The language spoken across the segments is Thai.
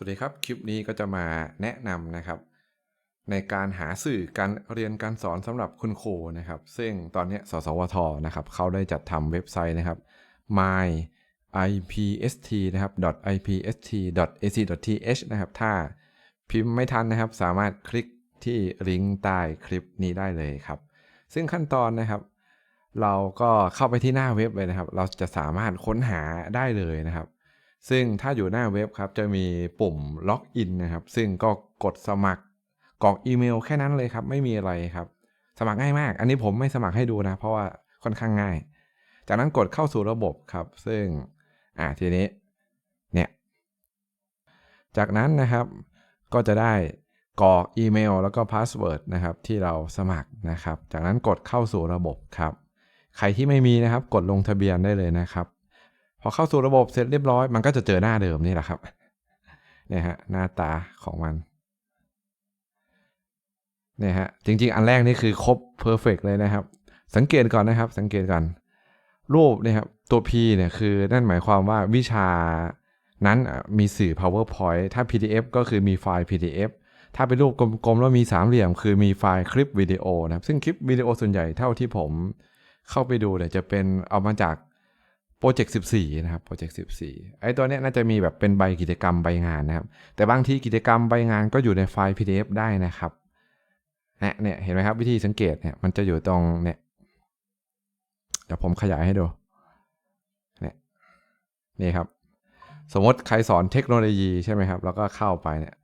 สวัสดีครับ คลิปนี้ก็จะมาแนะนำนะครับ ในการหาสื่อการเรียนการสอนสำหรับคุณครูนะครับ ซึ่งตอนนี้สสวทนะครับเขาได้จัดทำเว็บไซต์นะครับ my ipst นะครับ ipst ac th นะครับ ถ้าพิมพ์ไม่ทันนะครับ สามารถคลิกที่ลิงก์ใต้คลิปนี้ได้เลยครับ ซึ่งขั้นตอนนะครับ เราก็เข้าไปที่หน้าเว็บเลยนะครับ เราจะสามารถค้นหาได้เลยนะครับ ซึ่งถ้าอยู่หน้าเว็บครับจะมีปุ่มล็อกอินนะครับ ซึ่งก็กดสมัครกรอกอีเมลแค่นั้นเลยครับ ไม่มีอะไรครับ สมัครง่ายมาก อันนี้ผมไม่สมัครให้ดูนะ เพราะว่าค่อนข้างง่าย จากนั้นกดเข้าสู่ระบบครับ ซึ่งอ่าทีนี้เนี่ยจากนั้นนะครับก็จะได้กรอกอีเมลแล้วก็พาสเวิร์ดนะครับที่เราสมัครนะครับ จากนั้นกดเข้าสู่ระบบครับ ใครที่ไม่มีนะครับ กดลงทะเบียนได้เลยนะครับ พอเข้าสู่ระบบเสร็จเรียบร้อย มันก็จะเจอหน้าเดิมนี่แหละครับเนี่ยฮะหน้าตาของมันเนี่ยฮะจริง ๆ อันแรกนี่คือครบเพอร์เฟกเลยนะครับ สังเกตก่อนนะครับ สังเกตก่อน รูปเนี่ยครับตัว P เนี่ยคือนั่นหมายความว่าวิชานั้นมีสื่อ PowerPoint ถ้า PDF ก็คือมีไฟล์ PDF ถ้าเป็นรูปกลมๆแล้วมีสามเหลี่ยม คือมีไฟล์คลิปวิดีโอนะครับ ซึ่งคลิปวิดีโอส่วนใหญ่เท่าที่ผมเข้าไปดูเนี่ยจะเป็นเอามาจาก โปรเจกต์14 นะครับ โปรเจกต์14 ไอ้ตัวเนี้ยน่าจะมีแบบเป็นใบกิจกรรมใบงานนะครับ แต่บางทีกิจกรรมใบงานก็อยู่ในไฟล์ PDF ได้นะครับเนี่ยเนี่ยเห็นไหมครับวิธีสังเกตเนี่ยมันจะอยู่ตรงเนี่ยเดี๋ยวผมขยายให้ดูเนี่ยนี่ครับ สมมติใครสอนเทคโนโลยีใช่ไหมครับ แล้วก็เข้าไปเนี่ย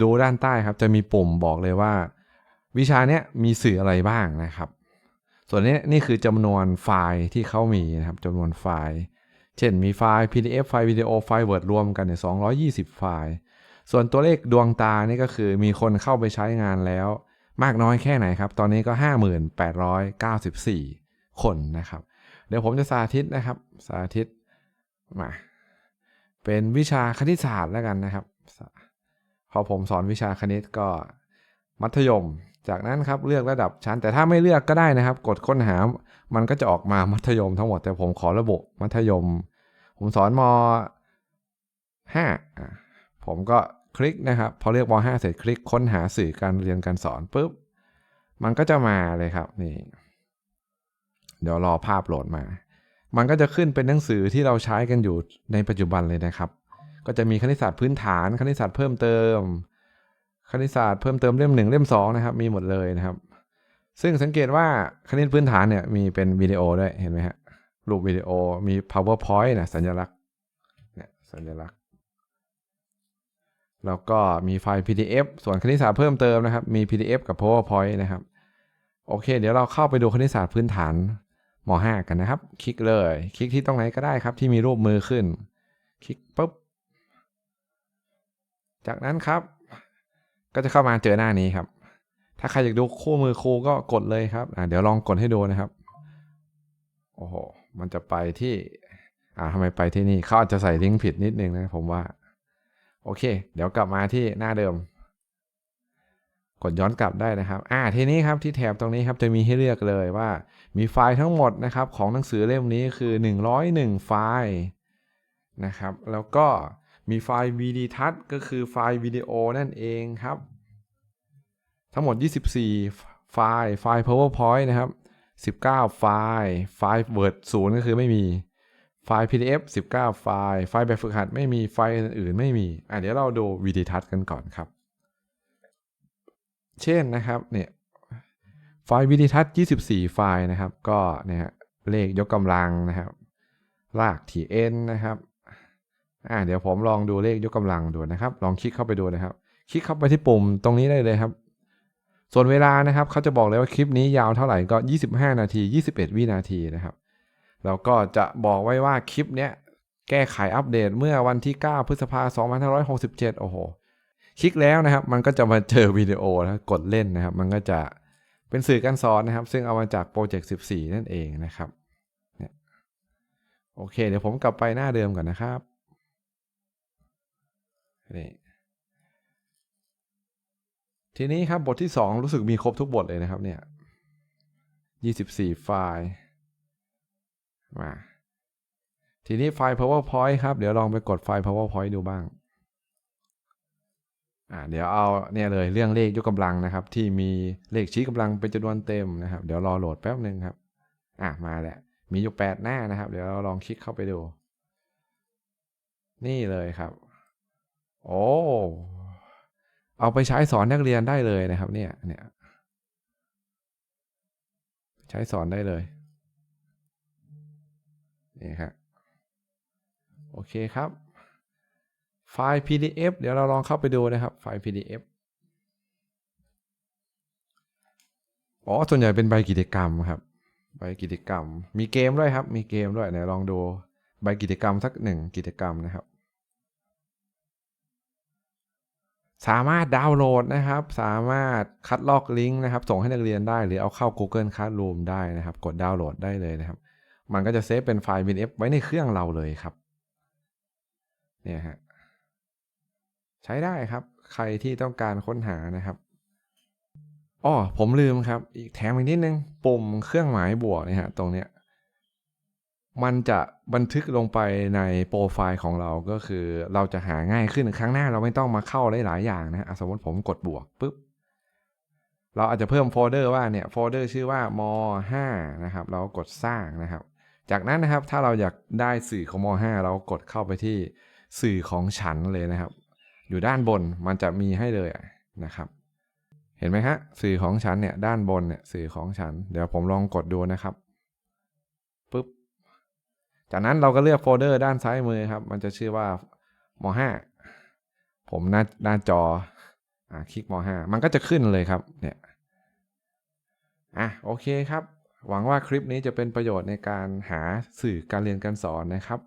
ดูด้านใต้ครับจะมีปุ่มบอกเลยว่า วิชาเนี้ยมีสื่ออะไรบ้างนะครับ ส่วนนี้นี่คือจำนวนไฟล์ที่เขามีนะครับจำนวนไฟล์ เช่นมีไฟล์ PDF ไฟล์วิดีโอไฟล์ Word รวมกันเนี่ย220 ไฟล์ ส่วนตัวเลขดวงตานี่ก็คือมีคนเข้าไปใช้งานแล้ว มากน้อยแค่ไหนครับ ตอนนี้ก็ 5894 คนนะครับ เดี๋ยวผมจะสาธิตนะครับ สาธิตมาเป็นวิชาคณิตศาสตร์แล้วกันนะครับ พอผมสอนวิชาคณิตก็ มัธยม จากนั้นครับเลือกระดับชั้น แต่ถ้าไม่เลือกก็ได้นะครับ กดค้นหา มันก็จะออกมามัธยมทั้งหมด แต่ผมขอระบุมัธยม ผมสอนม 5 ผมก็คลิกนะครับ พอเลือกม 5 เสร็จคลิกค้นหาสื่อการเรียนการสอนปุ๊บ มันก็จะมาเลยครับนี่ เดี๋ยวรอภาพโหลดมา มันก็จะขึ้นเป็นหนังสือที่เราใช้กันอยู่ในปัจจุบันเลยนะครับ ก็จะมีคณิตศาสตร์พื้นฐาน คณิตศาสตร์เพิ่มเติม คณิตศาสตร์เพิ่มเติมเล่มหนึ่งเล่มสองนะครับ มีหมดเลยนะครับ ซึ่งสังเกตว่าคณิตพื้นฐานเนี่ยมีเป็นวิดีโอด้วยเห็นไหมฮะรูปวิดีโอมี powerpoint นะสัญลักษณ์เนี่ยสัญลักษณ์ แล้วก็มีไฟล์ PDF ส่วนคณิตศาสตร์เพิ่มเติมนะครับ มี PDF กับ powerpoint นะครับ โอเค เดี๋ยวเราเข้าไปดูคณิตศาสตร์พื้นฐานม .5 กันนะครับ คลิกเลย คลิกที่ตรงไหนก็ได้ครับ ที่มีรูปมือขึ้น คลิกปุ๊บ จากนั้นครับ ก็จะเข้ามาเจอหน้านี้ครับ ถ้าใครอยากดูคู่มือครูก็กดเลยครับเดี๋ยวลองกดให้ดูนะครับ โอ้โห มันจะไปที่ อ่าทำไมไปที่นี่เขาอาจจะใส่ลิงก์ผิดนิดนึงนะผมว่า โอเค เดี๋ยวกลับมาที่หน้าเดิม กดย้อนกลับได้นะครับ อ่า ทีนี้ครับที่แถบตรงนี้ครับจะมีให้เลือกเลยว่า มีไฟล์ทั้งหมดนะครับ ของหนังสือเล่มนี้คือ 101 ไฟล์นะครับ แล้วก็ มีไฟล์ VD ทัศก็คือไฟล์วิดีโอนั่นเองครับ ทั้งหมด 24 ไฟล์ไฟล์ PowerPoint นะครับ 19 ไฟล์ไฟล์ Word 0ก็คือไม่มีไฟล์ PDF 19 ไฟล์ ไฟล์แบบฝึกหัดไม่มีไฟล์อื่นๆไม่มีอะเดี๋ยวเราดู VD ทัศกันก่อนครับ เช่นนะครับเนี่ยไฟล์วิดีทัศน์24 ไฟล์นะครับ ก็เนี่ยเลขยกกำลังนะครับราก tn นะครับ อ่าเดี๋ยวผมลองดูเลขยกกำลังดูนะครับ ลองคลิกเข้าไปดูนะครับ คลิกเข้าไปที่ปุ่มตรงนี้ได้เลยครับ ส่วนเวลานะครับเขาจะบอกเลยว่าคลิปนี้ยาวเท่าไหร่ก็ 25 นาที 21 วินาทีนะครับ แล้วก็จะบอกไว้ว่าคลิปเนี้ยแก้ไขอัปเดตเมื่อวันที่ 9 พฤษภาคม 2567 โอ้โห คลิกแล้วนะครับ มันก็จะมาเจอวิดีโอนะกดเล่นนะครับ มันก็จะเป็นสื่อการสอนนะครับ ซึ่งเอามาจากโปรเจกต์ 14 นั่นเองนะครับเนี่ยโอเค เดี๋ยวผมกลับไปหน้าเดิมก่อนนะครับ นี่ทีนี้ครับบทที่ 2 รู้สึกมีครบทุกบทเลยนะครับเนี่ย24 ไฟล์ มา ทีนี้ไฟล์ PowerPoint ครับ เดี๋ยวลองไปกดไฟล์ PowerPoint ดูบ้าง อ่า เดี๋ยวเอาเนี่ยเลยเรื่องเลขยกกำลังนะครับ ที่มีเลขชี้กำลังเป็นจำนวนเต็มนะครับ เดี๋ยวรอโหลดแป๊บหนึ่งครับ อะมาแหละ มีอยู่แปดหน้านะครับ เดี๋ยวเราลองคลิกเข้าไปดู นี่เลยครับ โอ้เอาไปใช้สอนนักเรียนได้เลยนะครับ เนี่ยเนี่ยใช้สอนได้เลยนี่ครับโอเคครับ ไฟล์ PDF เดี๋ยวเราลองเข้าไปดูนะครับ ไฟล์ PDF อ๋อส่วนใหญ่เป็นใบกิจกรรมครับ ใบกิจกรรม มีเกมด้วยครับ มีเกมด้วยเดี๋ยลองดูใบกิจกรรมสักหนึ่งกิจกรรมนะครับ สามารถดาวน์โหลดนะครับ สามารถคัดลอกลิงก์นะครับ ส่งให้นักเรียนได้หรือเอาเข้า Google Classroom ได้นะครับ กดดาวน์โหลดได้เลยนะครับ มันก็จะเซฟเป็นไฟล์ PDF ไว้ในเครื่องเราเลยครับ เนี่ยฮะ ใช้ได้ครับ ใครที่ต้องการค้นหานะครับอ้อผมลืมครับ อีกแถมอีกนิดนึง ปุ่มเครื่องหมายบวกเนี่ยฮะ ตรงเนี้ย มันจะบันทึกลงไปในโปรไฟล์ของเราก็คือเราจะหาง่ายขึ้นครั้งหน้าเราไม่ต้องมาเข้าหลายๆอย่างนะสมมติผมกดบวกปุ๊บเราอาจจะเพิ่มโฟลเดอร์ว่าเนี่ยโฟลเดอร์ชื่อว่าม5นะครับ เรากดสร้างนะครับ จากนั้นนะครับถ้าเราอยากได้สื่อของม5เรากดเข้าไปที่สื่อของฉันเลยนะครับ อยู่ด้านบนมันจะมีให้เลยนะครับ เห็นไหมฮะสื่อของฉันเนี่ยด้านบนเนี่ยสื่อของฉัน เดี๋ยวผมลองกดดูนะครับ จากนั้นเราก็เลือกโฟลเดอร์ด้านซ้ายมือครับ มันจะชื่อว่าม5ผมหน้าหน้าจออ่าคลิกม5มันก็จะขึ้นเลยครับเนี่ยอะโอเคครับ หวังว่าคลิปนี้จะเป็นประโยชน์ในการหาสื่อการเรียนการสอนนะครับ